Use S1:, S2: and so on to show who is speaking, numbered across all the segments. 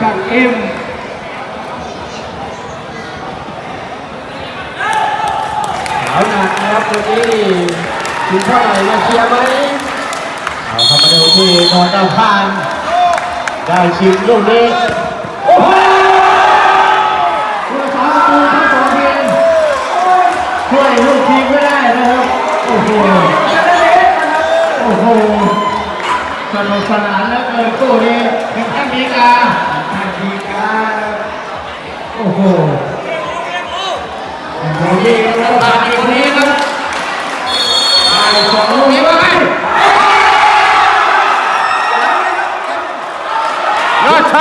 S1: ช่างเอ็มขาวหนักนะครับตัวนี้ถึงเท่าไหร่มาเชียร์ไหม
S2: เอาเข้ามาดูที่นนท์เอาผ่าน ได้ชิงลูกนี้ โอ้โหผู้รักษาประตูทั้งสองทีมช่วยลูกทีมไม่ได้นะครับ โอ้โห โอ้โหสนุกสนานแล้วเกินคู่นี้ถึงขั้นมีกา โอ้โหโอ้โหยิงแล้วผ่านอีกคนนี้ครับได้สองลูกนี้ว่าไง
S3: ยอดช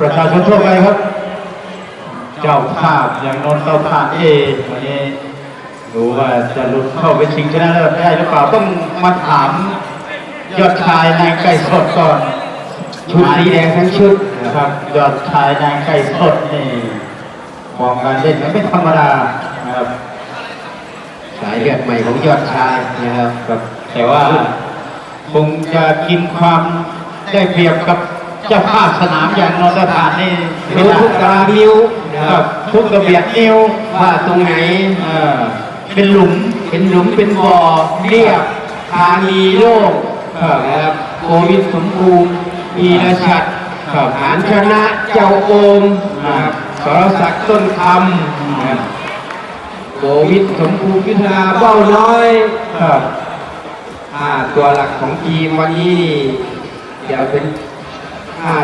S2: ประชาชนทั่วไปครับ เจ้าภาพอย่างนนท์เตาถ่านเอวันนี้ดูว่าจะลุดเข้าไปชิงชนะเลิศได้หรือเปล่าต้องมาถามยอดชายนายไก่สดก่อนชุดสีแดงทั้งชุดนะครับยอดชายนายไก่สดนี่มองการเล่นมันไม่ธรรมดานะครับ
S1: สายเลือดใหม่ของยอดชายนะครับ
S2: แต่ว่าคงจะกินความได้เปรียบกับ จ้าภาพสนามอย่างนนทฐานนี่
S1: รู้ทุกตารางนิ้วนะ
S2: ค
S1: ค
S2: รั
S1: รั
S2: บบทุกระเบียดนิ้ว
S1: ว่าตรงไหน
S2: เอ่อเป็นหลุม
S1: เป็นหลุมเป็นบ่อเรียบทานีโล่ง
S2: ครับ
S1: นะครับโควิดสมบูรณ์มีรชัด
S2: ครับ
S1: หานชนะเจ้าโอมนะครับสรศักดิ์ต้นคำนะครับโควิดสมบูรณ์พิธนาเบ้าน้อย
S2: ครับ
S1: ห้าตัวหลักของทีมวันนี้นี่เดี๋ยวเป็น ห้า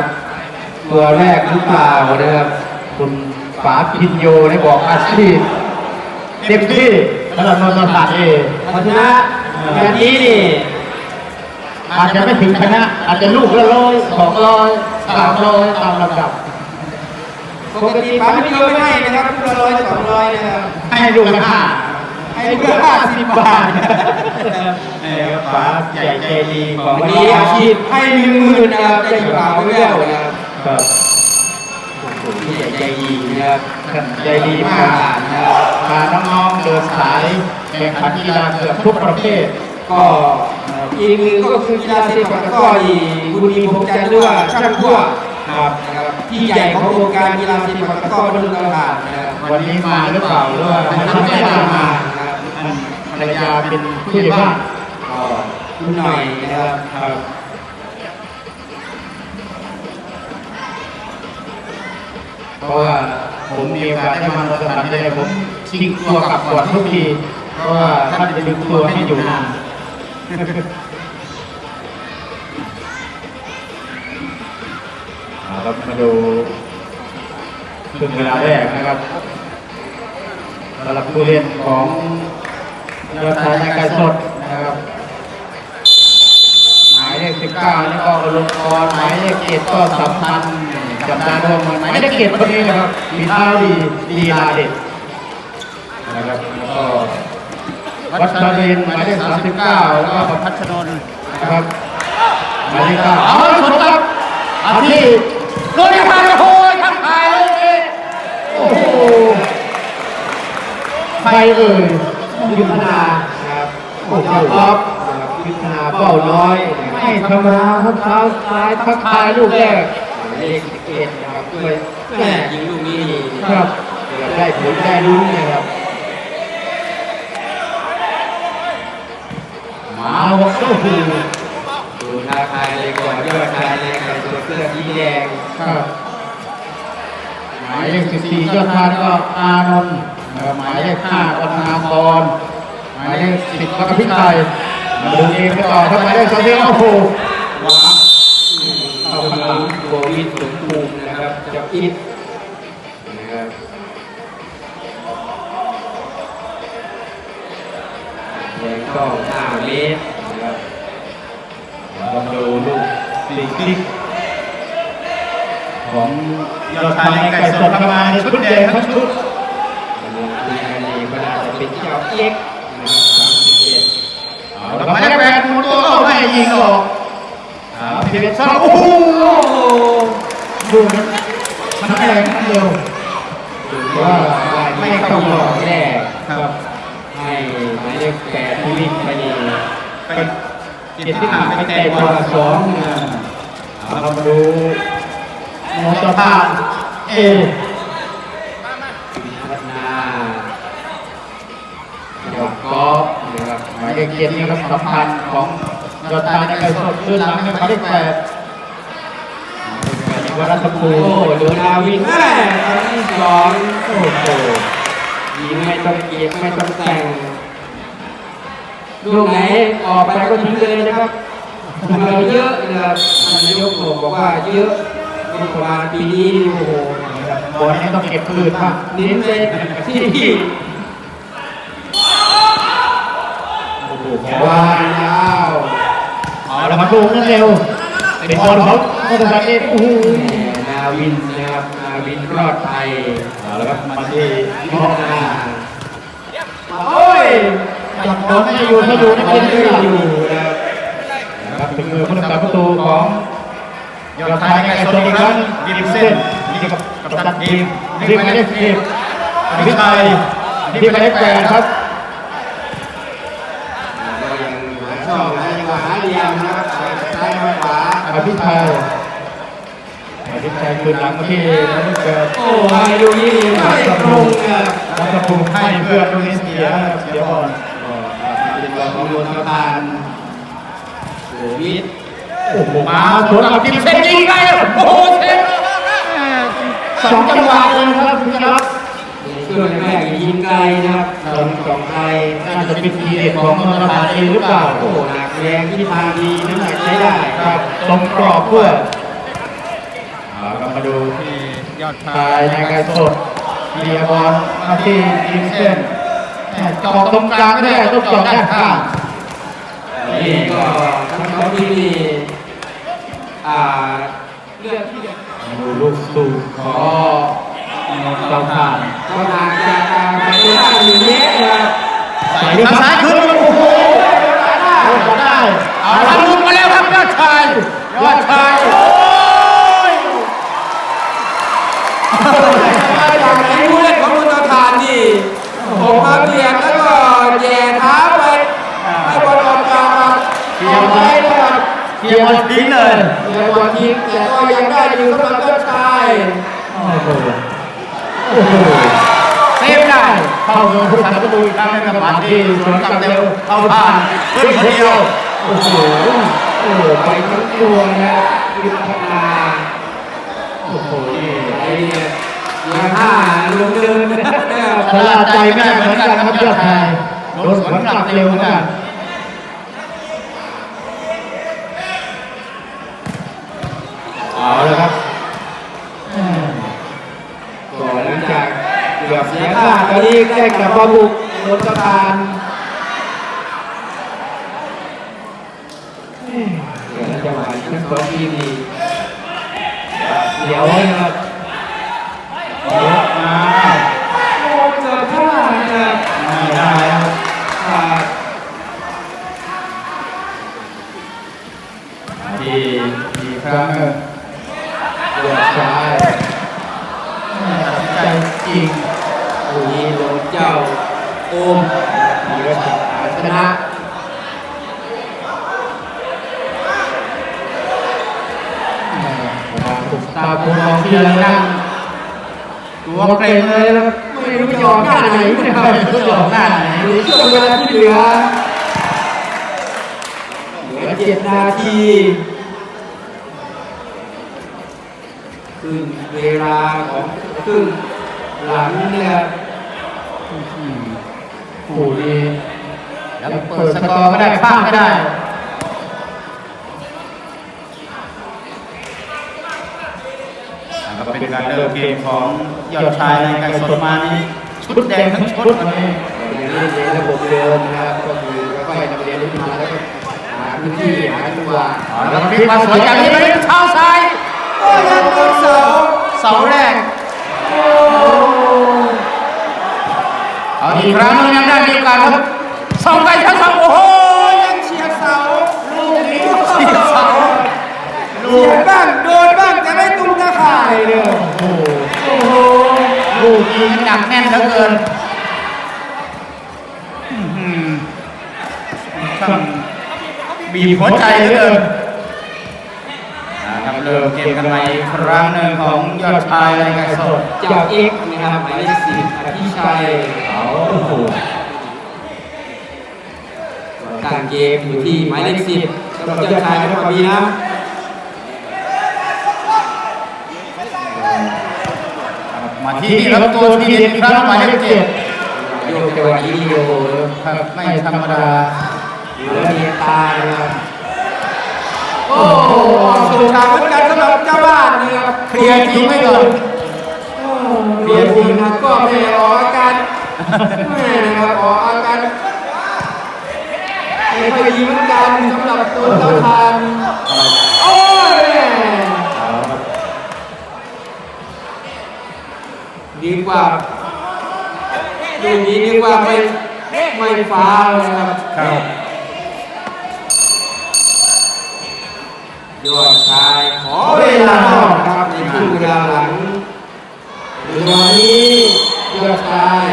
S1: ตัวแรกหรือเปล่านะครับ
S2: คุณป๋าพินโยได้บอกอาชีพเต็มที่สำหรับนนทฐานเอง
S1: เพราะฉะนั้นแบบนี้นี่
S2: อาจจะไม่ถึงชนะ อาจจะลูกละร้อยสองร้อยสามร้อยตามลำดับ
S1: ปกติป๋าไม่ยอมไม่ให้นะครับลูกละร้อยสองร้อยนะครับ
S2: ให้ลูกละห้า
S1: ให้ลูกละห้าสิบบาท
S2: นี่ครับป๋าใหญ่ใจดีของ
S1: วันนี้อาชีพให้หนึ่งหมื่นนะครับได้ข่าวไม่แว่วนะครับ
S2: ครับ
S1: ผู้ใหญ่ใจดีนะครับ
S2: ใจดี
S1: มา
S2: ก
S1: นะครับ
S2: พาน้องๆเดินสายแข่งขันกีฬาเกือบทุกประเภท
S1: ก็อีกหนึ่งก็คือกีฬาเซปักตกร้อที่คุณมีพงษ์จันทร์หรือว่าช่างพั่ว
S2: ครับ
S1: นะครับที่ใหญ่ของวงการกีฬาเซปักตกร้อบนตลาดนะครับ
S2: วันนี้มาหรือเปล่าหรือว่า
S1: วันนี้ไม่ได้มา รับ
S2: ภรรยาเป็นผู้ใหญ่บ้าน
S1: ก็คุณหน่อยนะครับ
S2: ครับเพราะว่าผมมีโอกาสได้มาสถานที่ผมชิงตัวกลับก่อนทุกทีเพราะว่าท่านจะดึงตัวให้อยู่นานเอาครับมาดูครึ่งเวลาแรกนะครับสำหรับผู้เล่นของ ยอดชายนการสดนะครับหมายเลข19นี่ก็อลงกรณ์หมายเลขเจ็ดก็สัมพันธ์จับตาดูเหมือนหมายเลขเจ็ดคนนี้นะครับมีท่าดีดีลาเด็ดนะครับแล้วก็วัชรินหมายเลข39แล้วก็ประพัชนนท์นะครับหมายเลข9เอาชนครับอาที่โดนทางโอ้ยทั้งทายเลยโอ้โหใครเอ่ย
S1: ยุทธนานะครับ
S2: โอ้โห
S1: ครับนะครับยุทธนาเป้าน้อยนะครับ
S2: ไม่ธรรมดาครับเท้าซ้ายทักทายลูกแรก
S1: หมายเลข11นะครับด้วยแม่ยิงลูกนี้นี่
S2: ครับ
S1: ได้ผลได้ลุ้นนะครับ
S2: หมาวักโอ้โห
S1: ดูท้าทายเลยก่อนยอดชายเลยใส่ตัวเสื้อสีแดง
S2: ครับหมายเลขสิบสี่ยอดทานก็อานนท์ นะครับหมายเลขห้าก็ธนากรหมายเลขสิบก็พิชัยมาดูเกมกันต่อครับหมายเลขสองเดียวโอ้โหว้าว
S1: เข้ามาโควิดสมบูรณ์นะครับจะอิดนะครับก็ห้าเมตรนะครับ
S3: เรามาดูลูกฟรีคิกของยอดชายไก่สดเข้ามาในชุดแดงทั้งชุด
S1: มันลงคุยกันนี่ก็น่าจะ เป็นเจ้าเอ็กซ์นะครับสามสิบเอ็ด
S3: เอาละครับหมายเลขแปดหมุนตัวเข้าให้ยิงออกสามสิบเอ็ดสองโอ้โหดูนะทั้งแรงทั้งเร็ว
S1: ถือว่าไม่เข้าหลอกแรกครับให้หมายเลขแปดที่วิ่งไปนี่
S3: ไปเกียรติศักดิ์ไปเตะบอลสองเอาเรามาดูมอเตอร์พานเอ
S1: พัฒนาเดี๋ยวก็นะครับ
S3: หมายเล ขเกียรตินี่ครับสำคัญของยอดชายไก่สดขึ้นหลังให้หมายเลขแปดวัรัตภู
S1: โอ้
S3: มิ
S1: โดนาวินแม่ครั้งที่สอง
S3: โอ้โห
S1: ยิงไม่ต้องเกียกไม่ต้องแต่งลูกไหนออกไปก็ทิ้งเลยนะครับเราเยอะนะครับท่านนายกบอกว่าเยอะงบประมาณปีนี้โอ้โห
S3: บอลนี้ต้องเก็บคืนป่ะ
S1: เน้นเลยที่
S3: โอ้โห
S1: วานยาว
S3: เอาละมาดูนั่นเร็ว เป็นบอลเขามอเตอร์ไซค์เอโอ้โห
S1: นาวินนะครับนาวินรอดไทย
S3: เอาละครับมาที่
S1: พ่
S3: อ
S1: จารณา
S3: โอ้ยจับบอลไม่อยู่ถ้าอยู่นี่
S1: ไม่
S3: เป็น
S1: ได้
S3: เรื่อยู่
S1: นะครับ
S3: ถึงมือผู้รักษาประตูของยอดชายไก่สดอีกครั้งยิงเส้นนี่กับกับตันทีมรีบมาได้ทีมพิชัยรีบมาได้แปดครับ
S1: ก็ยังหาช่องหาจังหวะหาเหลี่ยมนะครับซ้ายข วา
S3: อภิชัยอภิชัยคืนหลังมาที่นักเกิด
S1: โอ้ยดูนี่ไม่ตรงนะครับ
S3: นักภูมิให้เพื่อนตรงนี้เสียเสียบอล
S1: เป็นบอลของโดนสะพานโอ้ย
S3: โอ้โหมาสวนกับทีมเซนยิงไงโอ้โหเซนสองจังหวะเลยนะครับคุณครับ
S1: ในช่วงแรกๆยิงไกลนะครับโดนสองไกล
S3: น่าจะเป็นทีเด็ดของมรดาเองหรือเปล่า
S1: โอ้หนักแรงที่ทางดีน้ำหนัก ใช้ได้
S3: ครับตรงกรอบด้วยเอาเรามาดูที่ยอดชายในการสดเลียบอลมาที่ทีมเส้นจอกตรงกลางไม่ได้ต้องจอกด้านข้าง
S1: นี่ก็ทั้งสองทีมนี่อ่าเลือกที่จะ
S3: ดูลูกสูงของเจ้าท่าน
S1: ก็ห่างจากการประตูห้าหนึ่งเมตรนะครับ
S3: ใส่ด้วยซ้ายขึ้นโอ้โห ได้เอาทะลุมาแล้วครับยอดชายยอดชายโอ้ย
S1: จากไหนผู้เล่นของมุนทานนี่ผมมาเบียดแล้วก็แย่เท้าไปให้บอลออกกลางมาออกไปนะครับ
S3: เกียร์บอลทิ้งเลย
S1: แย่บอลยิงแต่ก็ยังได้อยู่สำหรับยอดชาย
S3: โอ้โห เข้ามือผู้สาประตูอีกครั้งในะครับมาที่สวนกลับเร็วเข้าผ่านขึ้นคนเดียว
S1: โอ้โหโอ้โหไปทั้งตัวนะครับยุทธนา
S3: โอ้โห
S1: ไอ้เนี่ยยังห้าลงเดินนะครับ
S3: ชะล่าใจไม่เหมือนกันครับยอดชายโดนสวนกลับเร็วเหมือนกันเอาเลยครับ
S1: ก่อนหลังจากเกือบเสียท่าตอนนี้แก้กลับมาบุกโดนสะพานเดี๋ยวจังหวะทั้งสองทีมดีเดี๋ยวนะครับ
S3: ยกมา
S1: โอ้เกือบพลาดนะครับ
S3: ไม่ได้ครับ
S1: ขาด
S3: ที่อีกครั้งหนึ่งเดือดซ้ายตัดสินใจจริง
S1: ลูกนี้โดนเจ้าโอม
S3: มีก็ช
S1: ชนะ
S3: นะถูกตาคุณมองที่แล้วนะตัวเกรงเลยนะครับ
S1: ไม่รู้จะออกหน้าไหนนะครับ
S3: จะออหน้าไหน
S1: ในช่วงเวลาที่เหลือเหลือเจ็ดนาทีครึ่งเวลาของครึ่งหลังเนี่ย
S3: ผู้ดียังเปิดสกอร์ก็ได้พลาก็ได้ ก็เป็นการเริ่มเกมของยอดชายในการสดมานี้ชุดแดงทั้งชุดวันนี้
S1: ยังเล่นในระบบเดิมนะครับก็คือค่อยอยๆนำเรียนรู้มาแล้วก็หาพื้นที่หาจังหวะ
S3: อ๋อแล้วก็พลิกมาสวยจากนี้ไปเท้าซ้าย
S1: โอ้ยังโดนเสา
S3: เสาแรก
S1: โอ้
S3: เอาอีกครั้งหนึงยังได้มีโอกาสครับส่องไปชั้นสองโอ้โห
S1: ยังเฉียดเสา
S3: ลูกนี้เสียเสาลู
S1: เฉีย
S3: ก
S1: ดบ้างโดนบ้างแต่ไม่ตุ้มตะข่าย เลย
S3: โอ้โห
S1: โอ้โห
S3: ลูกนี้หนักแน่นเหลือเกินอื้อหือช่างบีบหัวใจเหลือเกินนะครับเริ่มเกมกันใหม่อีกครั้งหนึ่งของยอดชายรายการสด
S1: จากเอกนะครับหมายเลขสิบอภิชัย
S3: เอาโอ้โห
S1: การเกมอยู่ที่หมายเลขสิบสำหรับเจ้าชายนครบีนะ
S3: มา ที่นี่ครับตัวที่เด็ดครั้งหมายเลขเจ็ด
S1: โยกจังหวะนี้โอ
S3: ครับไม่ธรรมดา
S1: อยู่แล้วมีตานะครับโอ้สุดทางเหมือนกันสำหรับเจ้าบ้านนะครับ
S3: เคลียร์ทีไว้ก่อน
S1: โอ้เรียนทีนะก็ไม่ออกอาการแม่นะครับออกอาการไม่ค่อยดีเหมือนกันสำหรับตัวเจ้าทาน ดีกว่าดูนี้ดีกว่าไม่ไม่ฟ้าเลยครับ
S3: ครับ
S1: ยอดชายขอเวลาครับในครึ่งเวลาหลังเวลานี้ยอดชาย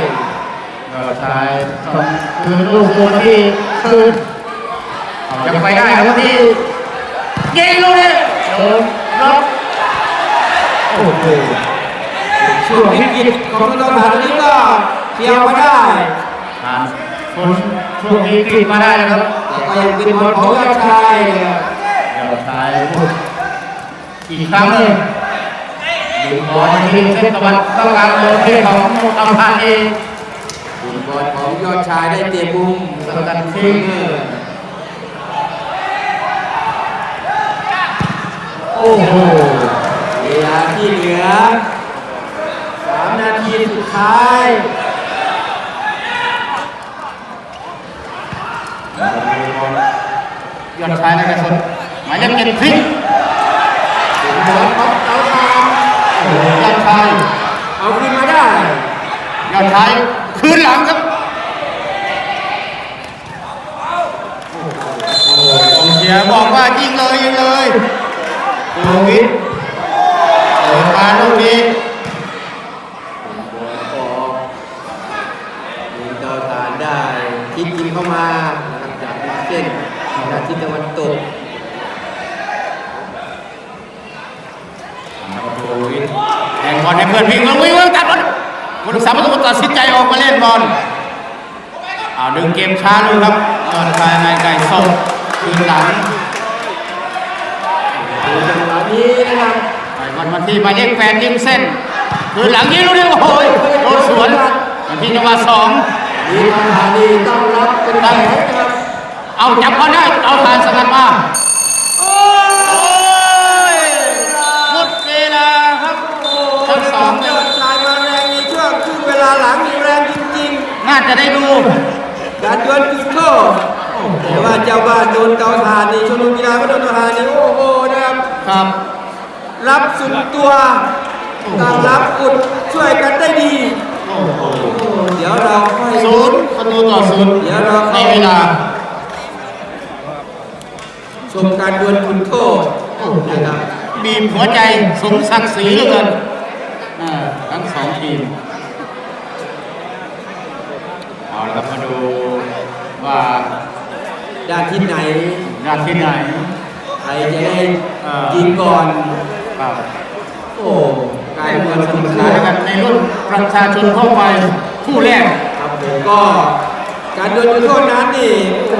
S3: ก็ชายต้องคืนลูกตัวที่คืนยังไปได้ครับที่ยิงลูกนี้โดนล็อกโอ้โห
S1: ช่วงวิกฤตของตลาดนี้ก็เที่ยวมาได้
S3: ผ่านคนช่วงนี้กรีดมาได้นะครับ
S1: แต่ก็ยังเป็นบอลของยอดชาย
S3: ยอดชายอีกครั้งหนึ่งดึงบอลทีมเส้นตะวันต้องการโดนเทของตำพานเอง
S1: เป็นบอลของยอดชายได้เตะมุม
S3: สกัดทิ้งโอ้โห
S1: เวลาที่เหลือามนาทีสุดท้าย
S3: ยอดชายในกระสุนหมายเลขเจ็ดพลิก
S1: เป็นบอลของเตาทาน
S3: ยอดชาย
S1: เอาขึ้นมาได้
S3: ยอดชายคืนหลังครับกองเชียร์บอกว่ายิงเลยยิงเลยโควิดเปิดมาลูกนี้
S1: บอลออกยิงเตาทานได้คิดยิงเข้ามานะครับจากเส้นจากทิศตะวันตก
S3: โควิดแทงบอลให้เพื่อนวิ่งวิ่งวิ่งวิ่งตัดบอล ผู้รักษาประตูตัดสินใจออกมาเล่นบอลเอาดึงเกมช้าดูครับยอดชายนายไก่ส่งคืนหลัง
S1: ดูจังหวะนี้นะครับ
S3: ไปบอลมาที่หมายเลขแปดยิงเส้นคืนหลังยิงลูกนี้โอ้โหโดนสวนมาที่จังหวะสอง
S1: มีปัญหานี้ต้องรับเป็นแผลนะครับ
S3: เอาจับบอลได้เอาผ่านสกัดมา ริง
S1: น่าจะ
S3: ได้ดู
S1: ๆการดวลจุดโทษแต่ว่าเจ้าบ้านโดนเตาถ่านนี่ชมรมกีฬาก็โดนเตาถ่านนี่โอ้โหนะครับ
S3: ครับ
S1: รับสุดตัวต่างรับอุดช่วยกันได้ดี
S3: โอ้โห
S1: โอ้เดี๋ยวเราค่อย
S3: ศูนย์ประตูต่อศูนย์
S1: เดี๋ยวเรา
S3: ใน
S1: เข้า
S3: เวลา
S1: ชมการดวลจุดโทษนะครับ
S3: บีบหัวใจสมศักดิ์ศรีเหลือเกินอ่าทั้งสองทีม เอาละครับมาดูว่า
S1: ด้านที่ไหน
S3: ญาติที่ไหน
S1: ใครจะได้
S3: เอ่อ
S1: ยิงก่อน
S3: ครับ
S1: โอ้กลายเป็นสนุกส
S3: ขานา
S1: ยน
S3: กันในรุ่นประชาชนทั่วไปคู่แรก
S1: ครับผมก็การดวลจุดโทษนั้นนี่โอ้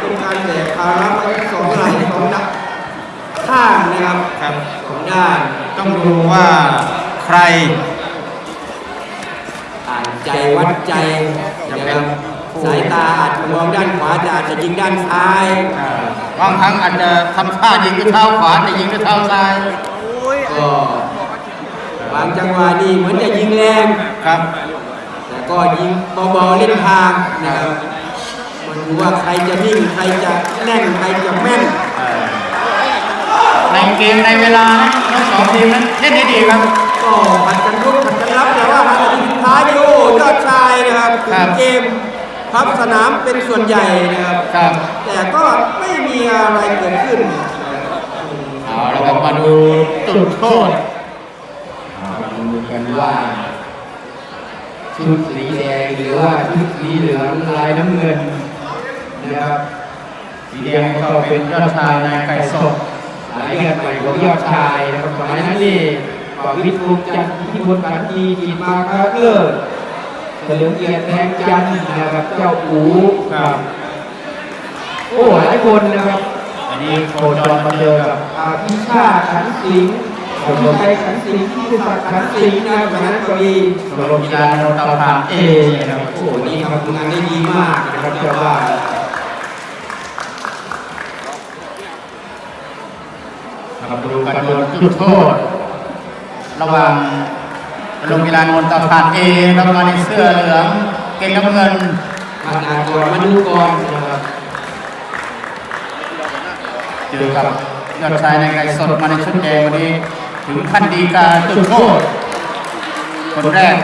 S1: เป็นการแบกภาระมาทั้งสองไหล่สองนักข้างนะครับ
S3: ครับ
S1: สองด้าน
S3: ต้องดูว่าใคร
S1: อ่านใจวัดใจนะครับ สายตาอาจจะมองด้านขวาแต่อาจจะยิงด้านซ้าย
S3: อ่าบางครั้งอาจจะทำท่ายิงด้วยเท้าขวาแต่ยิงด้วยเท้าซ้าย
S1: ก็บางจังหวะนี่เหมือนจะยิงแรง
S3: ครับ
S1: แต่ก็ยิงเบาๆเล่นทางนะครับ
S3: บ
S1: มาดูว่าใครจะนิ่งใครจะแน่นใครจะแม่น
S3: ในเกมในเวลานะทั้งสองทีมนั้นเล่นได้ดีครับ
S1: ก็ผัดกันรุกผัดกันรับแต่ว่านาทีสุดท้ายนี่โอ้ยอดชายนะครับ
S3: ครับ
S1: เกม พับสนามเป็นส่วนใหญ่นะครับ
S3: ครับ
S1: แต่ก็ไม่มีอะไรเกิดขึ้น
S3: เอาละครับมาดูจุดโทษ
S2: มาดูกันว่าชุดสีแดงหรือว่าชุดสีเหลืองลายน้ำเงินนะครับ
S3: สีแดงก็เป็นยอดชายนายไก่สด
S2: สายเลือดใหม่ของยอดชายนะครับสมัยนั้นนี่ปวิทย์ภูมิจันทร์ที่พลขันทีจีนมาคาเกอร์ เฉลิมเกียรติแทงจันทร์นะครับ เจ้าอูครับ โอ้หลายคนนะครับ
S3: อันนี้โคจรมาเจอกับ
S2: อาพิชาติขันสิงห์สมชัยขันสิงห์ที่ศักดิ์ขันสิงห์นะครับสมัยนั้นก็มี
S3: ชมรมกีฬาโนนเตาถ่านเอนะครับ
S1: โอ้โหนี่ทำงานได้ดีมากนะครับเจ้าบ้าน
S3: มาดูการโดนจุดโทษ ระหว่าง ลงกีฬานนนเตาถ่านเอแล้วมาในเสื้อเหลือง เก่งน้ำเงิน
S1: ขนาดก่อนมาดูก่อนนะครับ
S3: เจอกับยอดชายในไก่สดมาในชุดแดงวันนี้ ถึงขั้นดีการจุดโทษคนแรก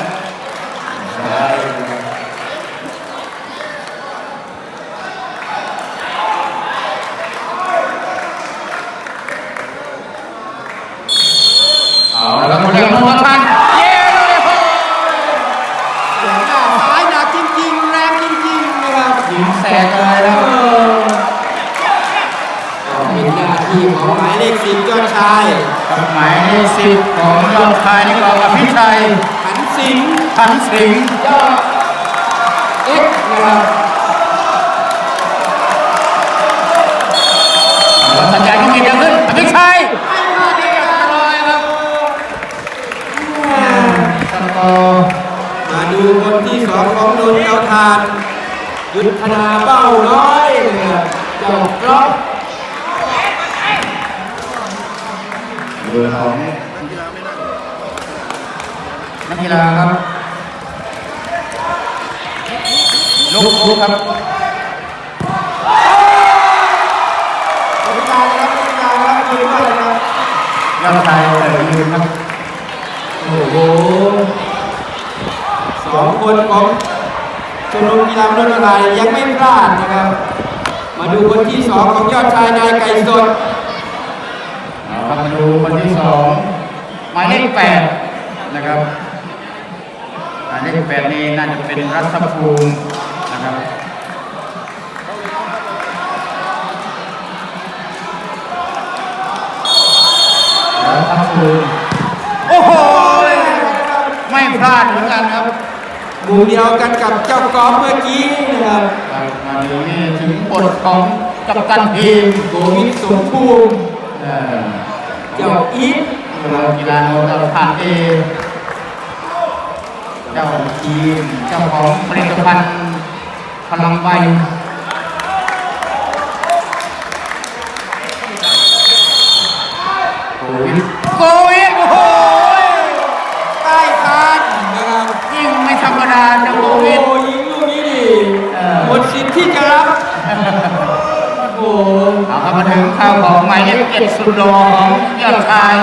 S3: เอาแล้วคนแรกลงมาทันเย้เลย
S1: หน้าซ้ายหนักจริงๆ แรงจริงๆนะครับ
S3: ยิงแสกเลย
S1: เอ
S3: แล้ว
S1: อเป็นหน้าที่ของหมายเลขสิบยอดชาย
S3: กับหมายเลขสิบของยอดชายนี่ก็ อภิชัย
S1: ขันสิงห์
S3: ขันสิงห์
S1: ยอดเอ็กซ์นะครับ
S3: สัญญาณที่มีดังขึ้นอภิชัย
S1: ไม่พลาดเลยครับ
S3: ลอยครับสกอร์
S1: มาดูคนที่สองของนนท์เตาทาน ยุทธนาเบ้าน้อยนะครับเจ้ากรอบ
S3: เบอร์ของนั กกีฬาครับลุกลุกครับ
S1: บริการครับบริการครับยืนด้วยนะครับ
S3: ยอดชายแต่ยืนครับ
S1: โอ้โหสองคนของชมรมกีฬานนทลายยังไม่พลาดนะครับ มาดูคนที่สองของยอดชายนายไก่สด
S3: เอาครับมาดูคนที่สองหมายเลขแปดนะครับหมายเลขแปดนี่น่าจะเป็นรัฐภูมินะครับรัฐภูมิโอ้โหไม่พลาดเหมือนกันครับ
S1: หมู่เดียวกันกับเจ้ากอล์ฟเมื่อกี้นะครับ
S3: มาดูนี่ถึงบทของกัปตันทีม
S1: โกวิทสมภูมิ
S3: เอ่อ
S1: เจ้าอีท
S3: เรากีฬาโนเราผ่านเอเจ้า ทีมเจ้าของผลิตภัณฑ์พลังใบโควิดโควิดโอ้โห
S1: ใต้คานนะครับ
S3: ยิ่งไม่ธรรมดาเจ้าโค
S1: โอ้
S3: วิด
S1: โหยิงลูกนี้ดิ
S3: เออ
S1: หมดสิทธิ์ที่จะรับโอ้โห
S3: เอาเข้ามาถึงข้าวของหมายเลขเจ็ดสุดหล่อของยอดชาย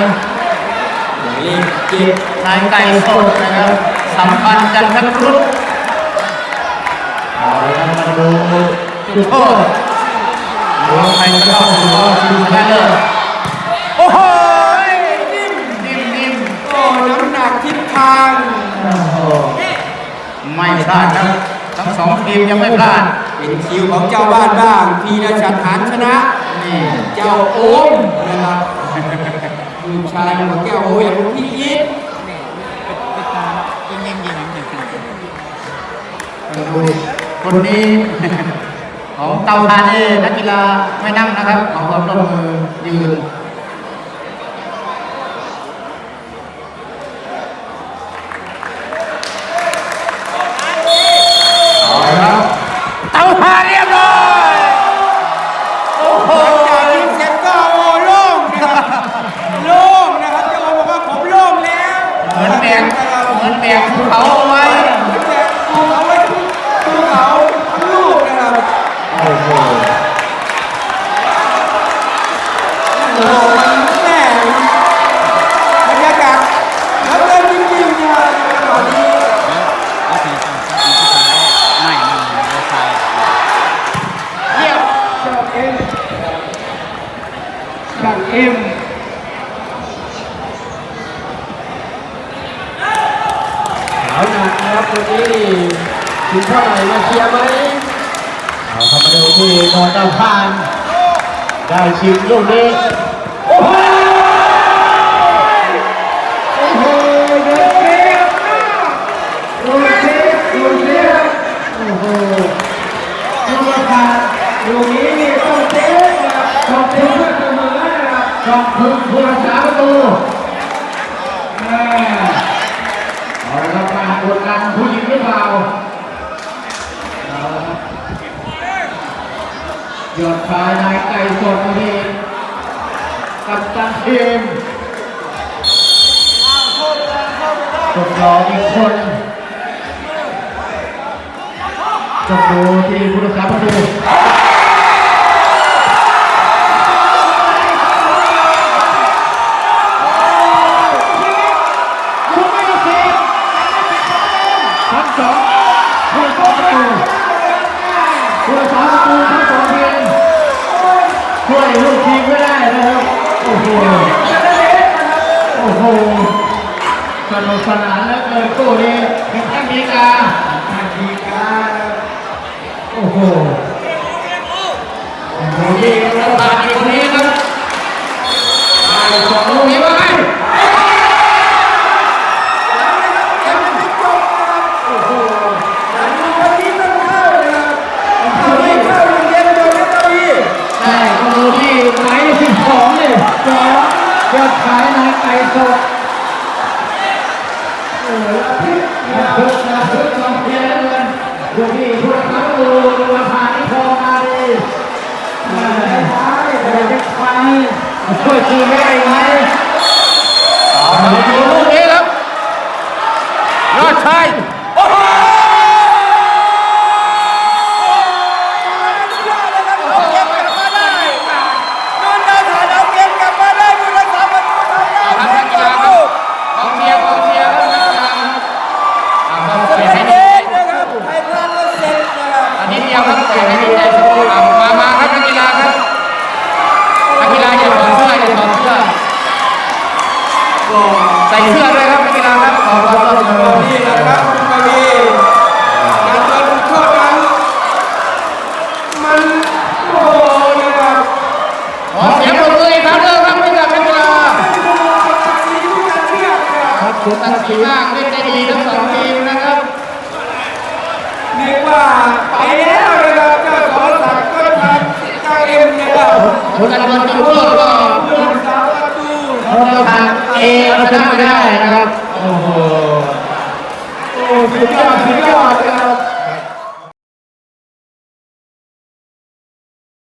S1: หมายเลขเจ็ด
S3: นายไก่สดนะครับ สัมพันธ์จันทครุฑเอาละครับมาดูจุดโทษดูว่าใครจะเข้าสู่รอบชิงชนะเลิศโอ้โหนิ่มนิ่มนิ่ม
S1: โอ้น้ำหนักทิศทาง
S3: โอ้โหไม่พลาดครับทั้งสองทีมยังไม่พลาด
S1: เป็นคิวของเจ้าบ้านบ้างพีรชัดหานชนะ
S3: นี่
S1: เจ้าโอมนะครับลูกชายของแก้วโออย่างพี่อี ท
S3: คนนี้ของเตาทานเอนักกีฬาไม่นั่งนะครับ ขอความร่วมมือยืนเอาละครับเตาทานเรียบร้อยโอ้โห
S1: หลังจากยิงเสร็จก็โอ้โล่งนะครับโล่งนะครับเจ้าโอบอกว่าผมโล่งแล้ว
S3: เหมือนแบก
S1: นะครับ
S3: เหมือนแบกภูเขา
S1: হবে นุกสนานแล้วเกินตู้นี้ถึง
S3: ขั้นมีกาทันมีกาโอ้โห
S2: ดูดีครับผ่านคนนี้ครับผ่านสองลูกนี้ไปใช่คนที่หมายเลขสิบสองเลยจอดยอดขายนไก่สด อคื
S3: น
S1: ได้ไห
S3: มเอ
S1: ลูกนี้ครับ
S3: ยอ
S1: ด
S2: ชา
S1: ย